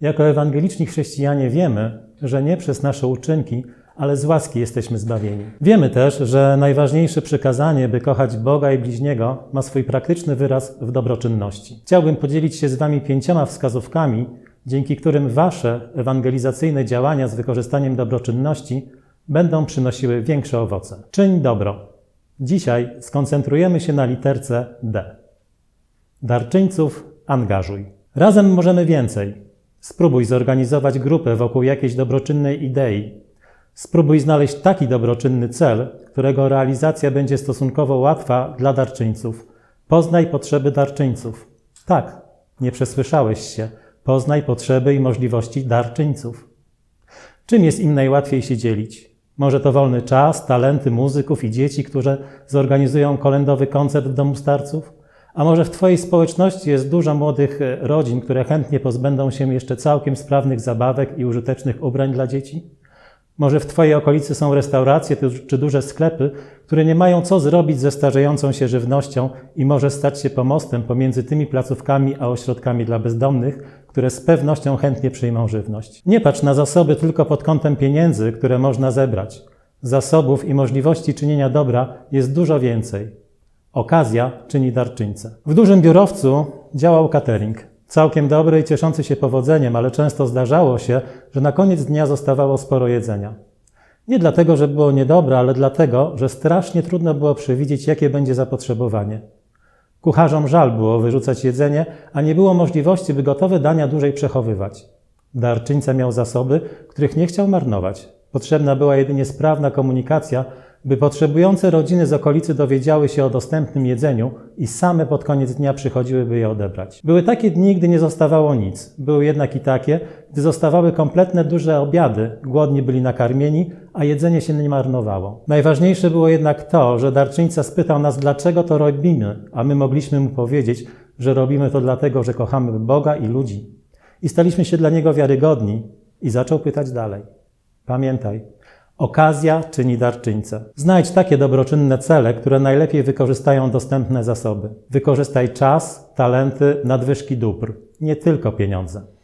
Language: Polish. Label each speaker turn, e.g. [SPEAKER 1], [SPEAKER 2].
[SPEAKER 1] Jako ewangeliczni chrześcijanie wiemy, że nie przez nasze uczynki, ale z łaski jesteśmy zbawieni. Wiemy też, że najważniejsze przykazanie, by kochać Boga i bliźniego, ma swój praktyczny wyraz w dobroczynności. Chciałbym podzielić się z Wami pięcioma wskazówkami, dzięki którym Wasze ewangelizacyjne działania z wykorzystaniem dobroczynności będą przynosiły większe owoce. Czyń dobro. Dzisiaj skoncentrujemy się na literce D. Darczyńców angażuj. Razem możemy więcej. Spróbuj zorganizować grupę wokół jakiejś dobroczynnej idei. Spróbuj znaleźć taki dobroczynny cel, którego realizacja będzie stosunkowo łatwa dla darczyńców. Poznaj potrzeby darczyńców. Tak, nie przesłyszałeś się. Poznaj potrzeby i możliwości darczyńców. Czym jest im najłatwiej się dzielić? Może to wolny czas, talenty muzyków i dzieci, które zorganizują kolędowy koncert w domu starców? A może w Twojej społeczności jest dużo młodych e, rodzin, które chętnie pozbędą się jeszcze całkiem sprawnych zabawek i użytecznych ubrań dla dzieci? Może w Twojej okolicy są restauracje czy duże sklepy, które nie mają co zrobić ze starzejącą się żywnością i może stać się pomostem pomiędzy tymi placówkami a ośrodkami dla bezdomnych, które z pewnością chętnie przyjmą żywność. Nie patrz na zasoby tylko pod kątem pieniędzy, które można zebrać. Zasobów i możliwości czynienia dobra jest dużo więcej. Okazja czyni darczyńcę. W dużym biurowcu działał catering. Całkiem dobry i cieszący się powodzeniem, ale często zdarzało się, że na koniec dnia zostawało sporo jedzenia. Nie dlatego, że było niedobre, ale dlatego, że strasznie trudno było przewidzieć, jakie będzie zapotrzebowanie. Kucharzom żal było wyrzucać jedzenie, a nie było możliwości, by gotowe dania dłużej przechowywać. Darczyńca miał zasoby, których nie chciał marnować. Potrzebna była jedynie sprawna komunikacja, by potrzebujące rodziny z okolicy dowiedziały się o dostępnym jedzeniu i same pod koniec dnia przychodziły, by je odebrać. Były takie dni, gdy nie zostawało nic. Były jednak i takie, gdy zostawały kompletne duże obiady, głodni byli nakarmieni, a jedzenie się nie marnowało. Najważniejsze było jednak to, że darczyńca spytał nas, dlaczego to robimy, a my mogliśmy mu powiedzieć, że robimy to dlatego, że kochamy Boga i ludzi. I staliśmy się dla niego wiarygodni i zaczął pytać dalej. Pamiętaj, okazja czyni darczyńcę. Znajdź takie dobroczynne cele, które najlepiej wykorzystają dostępne zasoby. Wykorzystaj czas, talenty, nadwyżki dóbr, nie tylko pieniądze.